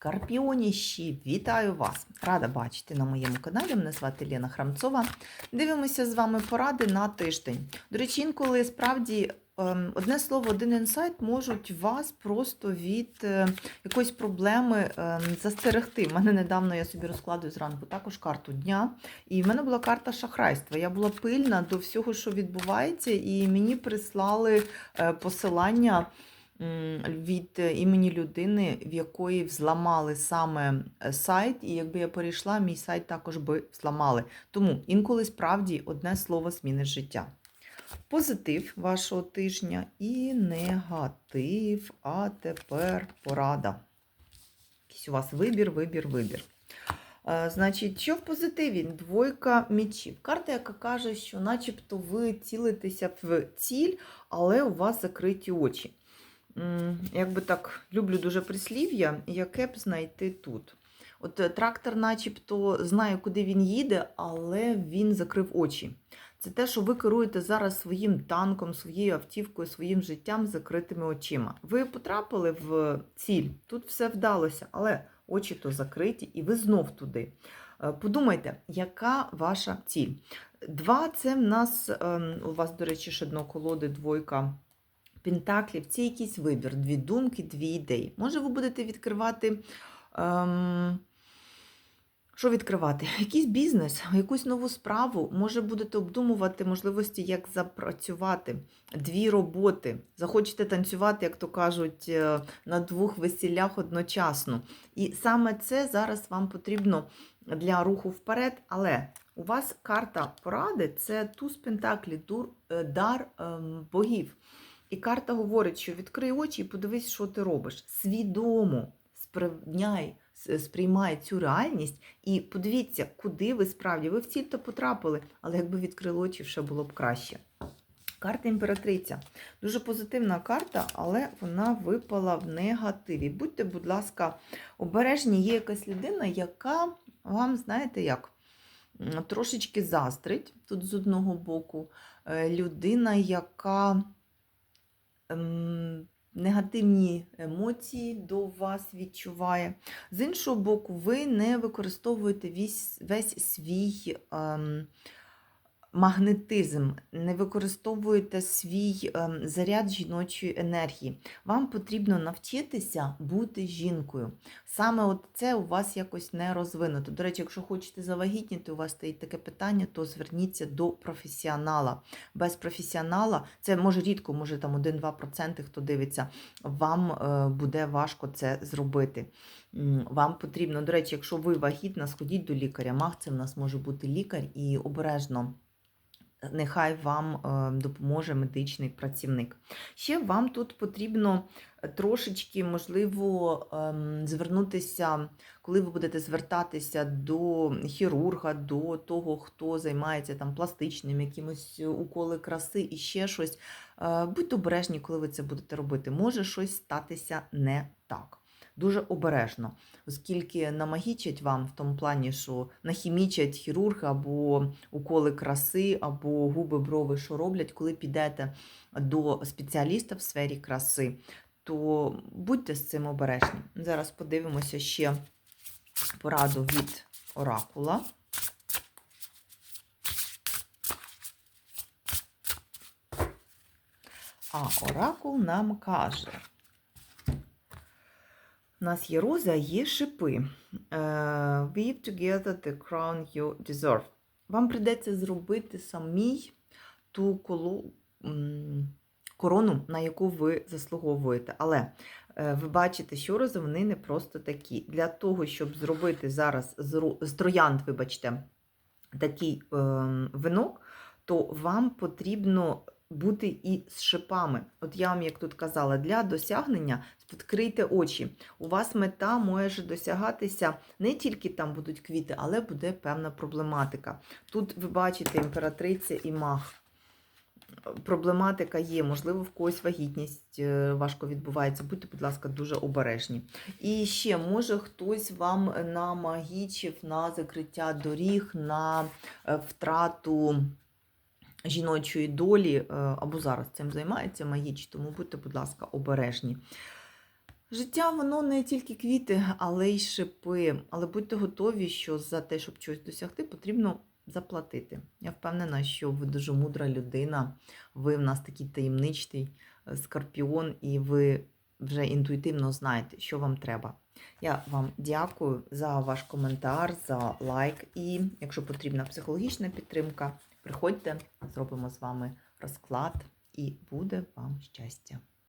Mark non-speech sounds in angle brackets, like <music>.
Скорпіоніщі, вітаю вас! Рада бачити на моєму каналі. Мене звати Лена Храмцова. Дивимося з вами поради на тиждень. До речі, інколи справді ем, одне слово, один інсайт можуть вас просто від е, якоїсь проблеми ем, застерегти. У мене недавно я собі розкладую зранку також карту дня, і в мене була карта шахрайства. Я була пильна до всього, що відбувається, і мені прислали е, посилання від е, імені людини, в якої взламали саме е, сайт, і якби я перейшла, мій сайт також би взламали. Тому інколи справді одне слово змінить життя. Позитив вашого тижня і негатив. А тепер порада. Якийсь у вас вибір, вибір, вибір. Е, Значить, що в позитиві? Двойка мечів. Карта, яка каже, що начебто ви цілитеся в ціль, але у вас закриті очі. Якби так, люблю дуже прислів'я, яке б знайти тут. От е, трактор, начебто, знає, куди він їде, але він закрив очі. Це те, що ви керуєте зараз своїм танком, своєю автівкою, своїм життям закритими очима. Ви потрапили в ціль, тут все вдалося, але очі то закриті, і ви знов туди. Е, Подумайте, яка ваша ціль? Два це в нас, ем, у вас, до речі, ще дно колоди, двойка пентаклів. Це якийсь вибір, дві думки, дві ідеї. Може, ви будете відкривати. Ем, що відкривати? <laughs> Якийсь бізнес, якусь нову справу, може будете обдумувати можливості, як запрацювати дві роботи. Захочете танцювати, як то кажуть, е, на двох весіллях одночасно. І саме це зараз вам потрібно для руху вперед. Але у вас карта поради це туз пентаклі, е, дар ем, богів. І карта говорить, що відкрий очі і подивись, що ти робиш. Свідомо сприйняй, сприймай цю реальність і подивіться, куди ви справді. Ви в ціль то потрапили, але якби відкрили очі, ще було б краще. Карта імператриця. Дуже позитивна карта, але вона випала в негативі. Будьте, будь ласка, обережні, є якась людина, яка вам, знаєте як, трошечки застрить тут з одного боку. Е, Людина, яка негативні емоції до вас відчуває. З іншого боку, ви не використовуєте весь, весь свій ем, магнетизм, не використовуєте свій ем, заряд жіночої енергії. Вам потрібно навчитися бути жінкою. Саме от це у вас якось не розвинуто. До речі, якщо хочете завагітніти, у вас стоїть таке питання, то зверніться до професіонала. Без професіонала, це може рідко, може там 1-2%, хто дивиться, вам е, буде важко це зробити. Вам потрібно, до речі, якщо ви вагітна, сходіть до лікаря. Мах це в нас може бути лікар і обережно. Нехай вам е, допоможе медичний працівник. Ще вам тут потрібно е, трошечки, можливо, ем, звернутися, коли ви будете звертатися до хірурга, до того, хто займається там пластичним, якимось уколи краси і ще щось. Е, Будьте обережні, коли ви це будете робити. Може щось статися не так. Дуже обережно, оскільки намагічать вам в тому плані, що нахімічать хірург або уколи краси, або губи, брови, що роблять, коли підете до спеціаліста в сфері краси, то будьте з цим обережні. Зараз подивимося ще пораду від оракула. А оракул нам каже. У нас є роза, є шипи. Е, Weave together the crown you deserve. Вам прийдеться зробити самій ту колу, корону, на яку ви заслуговуєте. Але е, ви бачите, що рози вони не просто такі. Для того, щоб зробити зараз з ро- з троянд, вибачте, такий е, винок, то вам потрібно бути і з шипами. От я вам, як тут казала, для досягнення відкрийте очі. У вас мета може досягатися не тільки там будуть квіти, але буде певна проблематика. Тут ви бачите імператриця і мах. Проблематика є, можливо, в когось вагітність е, важко відбувається. Будьте, будь ласка, дуже обережні. І ще, може, хтось вам намагічив на закриття доріг, на е, втрату жіночої долі, е, або зараз цим займається магіч, тому будьте, будь ласка, обережні. Життя воно не тільки квіти, але й шипи. Але будьте готові, що за те, щоб щось досягти, потрібно заплатити. Я впевнена, що ви дуже мудра людина. Ви в нас такий таємничий е, скорпіон, і ви вже інтуїтивно знаєте, що вам треба. Я вам дякую за ваш коментар, за лайк. І якщо потрібна психологічна підтримка, приходьте, зробимо з вами розклад, і буде вам щастя.